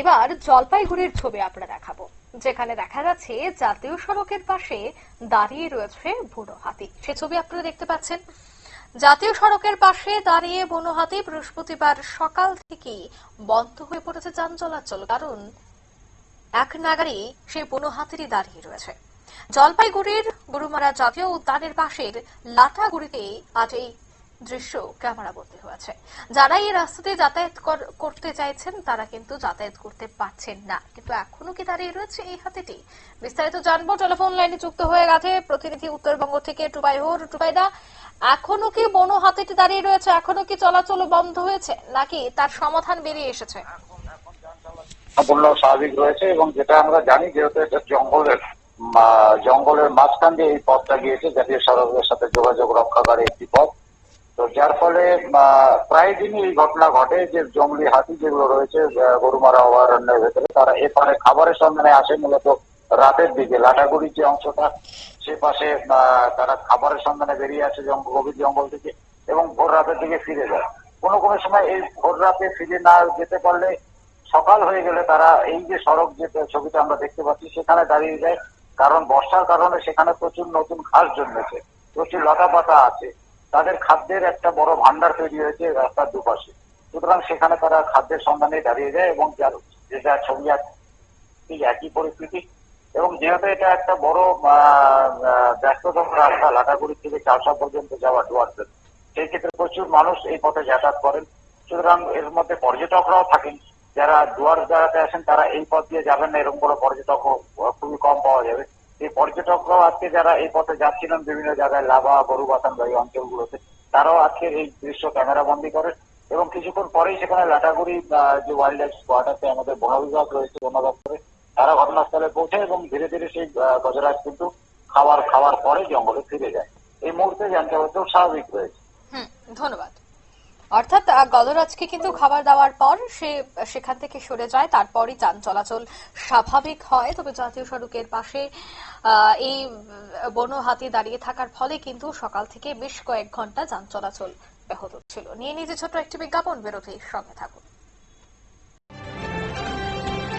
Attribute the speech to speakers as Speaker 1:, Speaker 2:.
Speaker 1: এবার জলপাইগুড়ির ছবি আপনারা দেখাবো, যেখানে দেখা যাচ্ছে জাতীয় সড়কের পাশে দাঁড়িয়ে রয়েছে বুড়ো হাতি। সে ছবি আপনারা দেখতে পাচ্ছেন। জাতীয় সড়কের পাশে দাঁড়িয়ে বুনো হাতি বৃহস্পতিবার সকাল থেকেই বন্ধ হয়ে পড়েছে যান চলাচল, কারণ এক নাগারে সেই বুনো হাতিরই দাঁড়িয়ে রয়েছে। জলপাইগুড়ির গুরুমারা জাতীয় উদ্যানের পাশের লাটাগুড়িতে আজ এই দৃশ্য ক্যামেরাবন্দি হয়েছে। যারা এই রাস্তাতে যাতায়াত কর- করতে চাইছেন, তারা কিন্তু যাতায়াত করতে পারছেন না। কিন্তু এখনও কি দাঁড়িয়ে রয়েছে এই হাতিটি? বিস্তারিত জানব। টেলিফোন লাইনে যুক্ত হয়ে গেছে প্রতিনিধি উত্তরবঙ্গ থেকে টুবাই হোর টুবাইদা, এখনও কি বনো হাতিটি দাঁড়িয়ে রয়েছে? এখনও কি চলাচল বন্ধ হয়েছে? নাকি তার সমাধান বেরিয়ে এসেছে?
Speaker 2: সম্পূর্ণ স্বাভাবিক রয়েছে এবং যেটা আমরা জানি, যেহেতু এটা জঙ্গলের জঙ্গলের মাঝখান দিয়ে এই পথটা গিয়েছে, জাতীয় সড়কের সাথে যোগাযোগ রক্ষাকারী একটি পথ। তো যার ফলে প্রায় দিনই এই ঘটনা ঘটে যে জঙ্গলি হাতি যেগুলো রয়েছে গরুমারা অভয়ারণ্যের ভেতরে, তারা এপারে খাবারের সন্ধানে আসে মূলত রাতের দিকে। লাটাগুড়ির যে অংশটা, সে পাশে তারা খাবারের সন্ধানে বেরিয়ে আসে জঙ্গল, গভীর জঙ্গল থেকে এবং ভোর রাতের দিকে ফিরে যায়। কোনো কোনো সময় এই ভোর রাতে ফিরে না যেতে পারলে সকাল হয়ে গেলে তারা এই যে সড়ক যে ছবিটা আমরা দেখতে পাচ্ছি, সেখানে দাঁড়িয়ে যায়। কারণ বর্ষার কারণে সেখানে প্রচুর নতুন ঘাস জন্মেছে, প্রচুর লতা পাতা আছে। তাদের খাদ্যের একটা বড় ভান্ডার তৈরি হয়েছে রাস্তার দুপাশে। সুতরাং সেখানে তারা খাদ্যের সন্ধানে দাঁড়িয়ে যায় এবং যার- যেটা ছবি আছে একই পরিস্থিতি। এবং যেহেতু এটা একটা বড় ব্যস্ততম রাস্তা লাটাগুড়ি থেকে চারশা পর্যন্ত যাওয়া ডুয়ার্সের সেই ক্ষেত্রে প্রচুর মানুষ এই পথে যাতায়াত করেন। সুতরাং এর মধ্যে পর্যটকরাও থাকেন। যারা দুয়ার বেড়াতে আসেন, তারা এই পথ দিয়ে যাবেন না, এরকম কোনো পর্যটক খুবই কম পাওয়া যাবে। এই পর্যটকরাও আজকে যারা এই পথে যাচ্ছিলেন, বিভিন্ন জায়গায় লাভা গরুবাথান বা এই অঞ্চলগুলোতে, তারাও আজকে এই দৃশ্য ক্যামেরা বন্দি করেন এবং কিছুক্ষণ পরেই সেখানে লাটাগুড়ি যে ওয়াইল্ড লাইফ স্পট আছে, আমাদের বন বিভাগ রয়েছে, বন দপ্তরে, তারা ঘটনাস্থলে পৌঁছে এবং ধীরে ধীরে সেই গজরাজ কিন্তু খাবার খাওয়ার পরে জঙ্গলে ফিরে যায়। এই মুহূর্তে জানতে হয়তো স্বাভাবিক রয়েছে।
Speaker 1: ধন্যবাদ। অর্থাৎ গলরাজকে কিন্তু খাবার দেওয়ার পর সে, সেখান থেকে সরে যায়, তারপরই যান চলাচল স্বাভাবিক হয়। তবে জাতীয় সড়কের পাশে এই বন হাতি দাঁড়িয়ে থাকার ফলে কিন্তু সকাল থেকে বেশ কয়েক ঘণ্টা যান চলাচল ব্যাহত ছিল। নিয়ে নিজে ছোট একটি বিজ্ঞাপন। বেরোতে সঙ্গে থাকুন।